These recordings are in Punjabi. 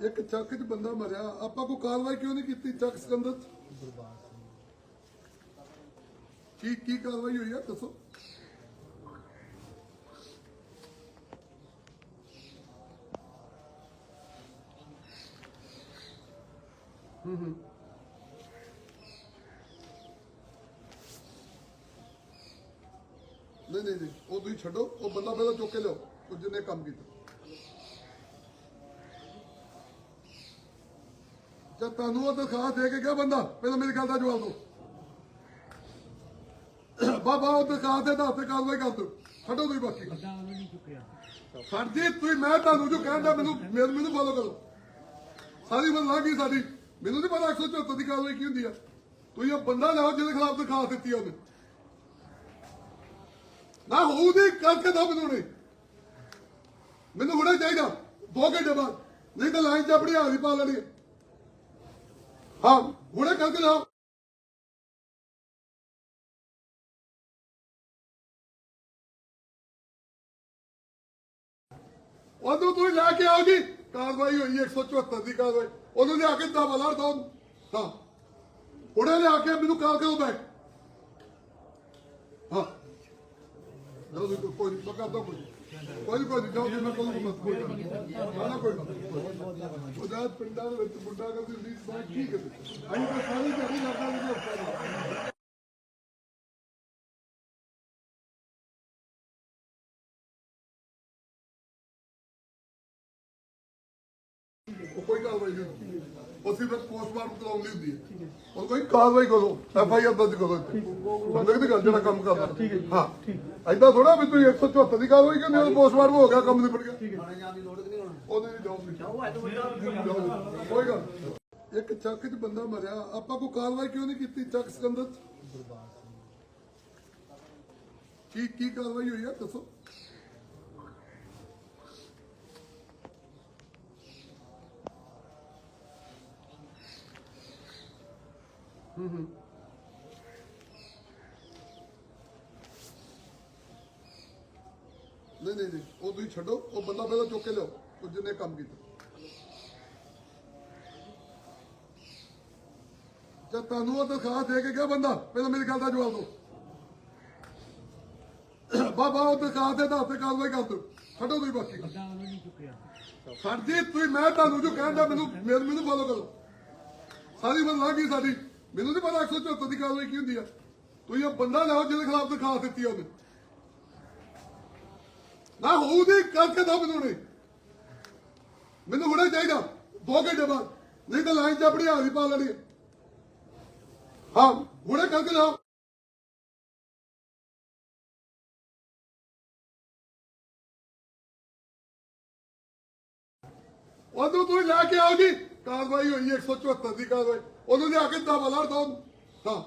ਇੱਕ ਚੱਕ 'ਚ ਬੰਦਾ ਮਰਿਆ। ਆਪਾਂ ਕੋਈ ਕਾਰਵਾਈ ਕਿਉਂ ਨਹੀਂ ਕੀਤੀ ਚੱਕ ਸਿਕੰਦਰ? 'ਚ ਕੀ ਕੀ ਕਾਰਵਾਈ ਹੋਈ ਆ? ਦੱਸੋ। ਨਹੀਂ ਨਹੀਂ ਨਹੀਂ। ਉਹ ਤੁਸੀਂ ਛੱਡੋ। ਉਹ ਬੰਦਾ ਪਹਿਲਾਂ ਚੁੱਕ ਕੇ ਲਿਓ ਉਹ ਜਿਹਨੇ ਕੰਮ ਕੀਤਾ। ਜਦ ਤੁਹਾਨੂੰ ਉਹ ਦਿਖਾ ਦੇ ਕੇ ਗਿਆ ਬੰਦਾ ਪਹਿਲਾਂ ਮੇਰੀ ਗੱਲ ਦਾ ਜਵਾਬ ਦਿਓ। ਬਾਬਾ ਉਹ ਦਿਖਾ ਦੇ ਦਾ ਤੇ ਕਾਰਵਾਈ ਕਰ ਦਿਓ ਛੱਡੋ ਤੁਸੀਂ ਬਾਕੀ। ਜੀ ਤੁਸੀਂ ਮੈਂ ਤੁਹਾਨੂੰ ਜੋ ਕਹਿੰਦਾ ਮੈਨੂੰ ਮੈਨੂੰ ਮੈਨੂੰ ਫੋਲੋ ਕਰੋ। ਸਾਰੀ ਉਮਰ ਲੰਘ ਗਈ ਸਾਡੀ। ਮੈਨੂੰ ਨਹੀਂ ਪਤਾ 174 ਦੀ ਕਾਰਵਾਈ ਕੀ ਹੁੰਦੀ ਆ। ਤੁਸੀਂ ਉਹ ਬੰਦਾ ਲਿਆਓ ਜਿਹਦੇ ਖਿਲਾਫ ਦਿਖਾ ਦਿੱਤੀ ਉਹਨੇ। ਨਾ ਹੋਊਦੀ ਕਰਕੇ ਦੋ ਮੈਨੂੰ ਨਹੀਂ ਮੈਨੂੰ ਹੁਣੇ ਚਾਹੀਦਾ ਦੋ ਘੰਟੇ ਬਾਅਦ। ਨਹੀਂ ਤਾਂ ਲਾਈਨ ਚ ਆਪਣੀ ਹਾਜ਼ਰੀ ਪਾ ਲੈਣੀ ਹਾਂ, ਹੁਣੇ ਕਰਕੇ ਲਾਓ ਉਦੋਂ ਤੁਸੀਂ ਲੈ ਕੇ ਆਓ ਜੀ ਕਾਰਵਾਈ ਹੋਈ ਹੈ 174 ਦੀ ਕਾਰਵਾਈ। ਉਦੋਂ ਲਿਆ ਕੇ ਦਵਾ ਲਾ ਦੋ। ਹਾਂ। ਹੁਣੇ ਲਿਆ ਕੇ ਮੈਨੂੰ ਕਾਲ ਕਰੋ ਬੈਠ ਹਾਂ। ਲਓ ਜੀ, ਕੋਈ ਕੋਈ ਪਕਾ ਦੋ ਕੋਈ ਕੋਈ ਕੋਈ ਨਹੀਂ ਜਾਓ ਜੀ, ਮੈਂ ਕੋਲ ਮਤ ਕੋਈ। ਨਾ ਕੋਈ ਗੱਲ ਨਹੀਂ। ਉਹ ਜਦ ਪਿੰਡਾਂ ਦੇ ਵਿੱਚ ਕਰਦੀ ਹੁੰਦੀ ਸੀ ਬਾਤ ਠੀਕ ਹੈ ਅਸੀਂ ਤਾਂ ਸਾਰੇ ਦਿਹਾੜੀ ਲੱਗਦਾ ਹਫਤਾ ਉਹ ਕੋਈ ਕਾਰਵਾਈ ਨਹੀਂ ਉਹ ਸਿਰਫ ਪੋਸਟਮਾਰਟਮ ਕਰਾਉਣ ਦੀ ਹੁੰਦੀ ਹੈ। ਉਹ ਕੋਈ ਕਾਰਵਾਈ ਕਰੋ ਐਫ ਆਈ ਆਰ ਦਰਜ ਕਰੋ ਬੰਦੇ ਦੀ ਗੱਲ ਜਿਹੜਾ ਕੰਮ ਕਰਦਾ। ਠੀਕ ਹੈ ਹਾਂ। ਐਦਾਂ ਥੋੜਾ ਵੀ ਤੁਸੀਂ 174 ਦੀ ਕਾਰਵਾਈ ਕਰਨੀ ਉਹ ਪੋਸਟਮਾਰਟਮ ਹੋ ਗਿਆ ਕੰਮ ਨਿਬੜ ਗਿਆ। ਠੀਕ ਹੈ। ਉਹਦੇ ਦੀ ਜੌਬ ਨਹੀਂ ਕੋਈ ਗੱਲ। ਇੱਕ ਚੱਕ 'ਚ ਬੰਦਾ ਮਰਿਆ। ਆਪਾਂ ਕੋਈ ਕਾਰਵਾਈ ਕਿਉਂ ਨਹੀਂ ਕੀਤੀ ਚੱਕ ਸਿਕੰਦਰ 'ਚ? ਕੀ ਕੀ ਕਾਰਵਾਈ ਹੋਈ ਆ ਦੱਸੋ। ਨਹੀਂ ਨਹੀਂ ਨਹੀਂ, ਉਹ ਤੁਸੀਂ ਛੱਡੋ, ਉਹ ਬੰਦਾ ਪਹਿਲਾਂ ਚੁੱਕ ਕੇ ਲਿਓ ਉਹ ਜਿਹਨੇ ਕੰਮ ਕੀਤਾ। ਜਦ ਤੁਹਾਨੂੰ ਉਹ ਦਿਖਾ ਦੇ ਕੇ ਗਿਆ ਬੰਦਾ, ਪਹਿਲਾਂ ਮੇਰੀ ਗੱਲ ਦਾ ਜਵਾਬ ਦਿਓ। ਬਾਬਾ, ਉਹ ਦਿਖਾ ਦੇ ਦਾ ਤੇ ਕਾਰਵਾਈ ਕਰ ਦਿਓ। ਛੱਡੋ ਤੁਸੀਂ ਬਾਕੀ। ਸਰ ਤੁਸੀਂ, ਮੈਂ ਤੁਹਾਨੂੰ ਜੋ ਕਹਿੰਦਾ ਮੈਨੂੰ ਮੈਨੂੰ ਮੈਨੂੰ ਫੋਲੋ ਕਰੋ। ਸਾਰੀ ਉਮਰ ਲੱਗ ਗਈ ਸਾਡੀ। ਮੈਨੂੰ ਨਹੀਂ ਪਤਾ 174 ਦੀ ਕਾਰਵਾਈ ਕੀ ਹੁੰਦੀ ਆ। ਤੁਸੀਂ ਉਹ ਬੰਦਾ ਲਿਆਓ ਜਿਹਦੇ ਖਿਲਾਫ ਦਿਖਾ ਦਿੱਤੀ ਆ ਉਹਨੇ। ਨਾ ਹੋਊਦੀ ਕਰਕੇ ਦੋ ਮੈਨੂੰ ਮੈਨੂੰ ਹੁਣੇ ਚਾਹੀਦਾ, ਦੋ ਘੰਟੇ ਬਾਅਦ। ਨਹੀਂ ਤਾਂ ਲਾਈਨ ਚ ਆਪਣੀ ਹਾਜ਼ਰੀ ਪਾ ਲੈਣੀ। ਹਾਂ, ਹੁਣੇ ਕਰਕੇ ਲਾਓ। ਉਦੋਂ ਤੁਸੀਂ ਲੈ ਕੇ ਆਓ ਜੀ ਕਾਰਵਾਈ ਹੋਈ ਹੈ 174 ਦੀ ਕਾਰਵਾਈ। ਉਦੋਂ ਲਿਆ ਕੇ ਦਵਾ ਲਾ ਦੋ। ਹਾਂ।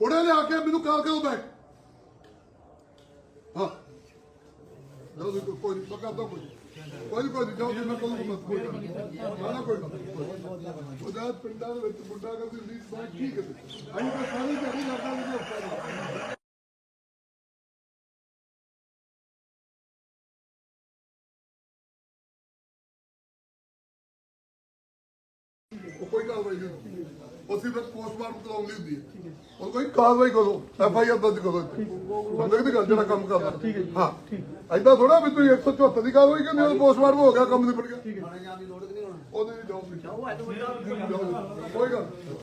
ਹੁਣੇ ਲਿਆ ਕੇ ਮੈਨੂੰ ਕਾਲ ਕਰੋ, ਬੈਠ। ਲਓ ਕੋਈ ਕੋਈ ਨਹੀਂ ਪਕਾ ਦੋ ਕੋਈ ਕੋਈ ਕੋਈ ਨਹੀਂ ਜਾਓ ਮੈਂ ਕੋਲ ਮਤ ਕੋਈ ਨਾ ਕੋਈ ਗੱਲ ਨਹੀਂ। ਪਿੰਡਾਂ ਦੇ ਵਿੱਚ ਮੁੰਡਾ ਕਰਦੀ ਹੁੰਦੀ ਸੀ ਠੀਕ ਹੈ ਅਸੀਂ ਤਾਂ ਸਾਰੇ ਦਿਹਾੜੀ ਲੱਗਦਾ ਨਹੀਂ ਹਫਤਾ ਉਹ ਕੋਈ ਕਾਰਵਾਈ ਨਹੀਂ ਹੁੰਦੀ ਉਹ ਸਿਰਫ ਪੋਸਟਮਾਰਟਮ ਕਰਾਉਣ ਹੁੰਦੀ ਹੈ। ਉਹ ਕੋਈ ਕਾਰਵਾਈ ਕਰੋ ਐਫ ਆਈ ਆਰ ਦਰਜ ਕਰੋ ਇੱਥੇ। ਬੰਦੇ ਦੀ ਗੱਲ ਜਿਹੜਾ ਕੰਮ ਕਰਦਾ ਠੀਕ ਹੈ ਹਾਂ। ਐਦਾਂ ਥੋੜਾ ਵੀ ਤੁਸੀਂ 174 ਦੀ ਕਾਰਵਾਈ ਕਰਨੀ ਉਹ ਪੋਸਟਮਾਰਟਮ ਹੋ ਗਿਆ ਕੰਮ ਨਿਬੜ ਗਿਆ। ਠੀਕ ਹੈ। ਉਹਦੇ ਦੀ ਜੌਬ ਨਹੀਂ ਕੋਈ ਗੱਲ।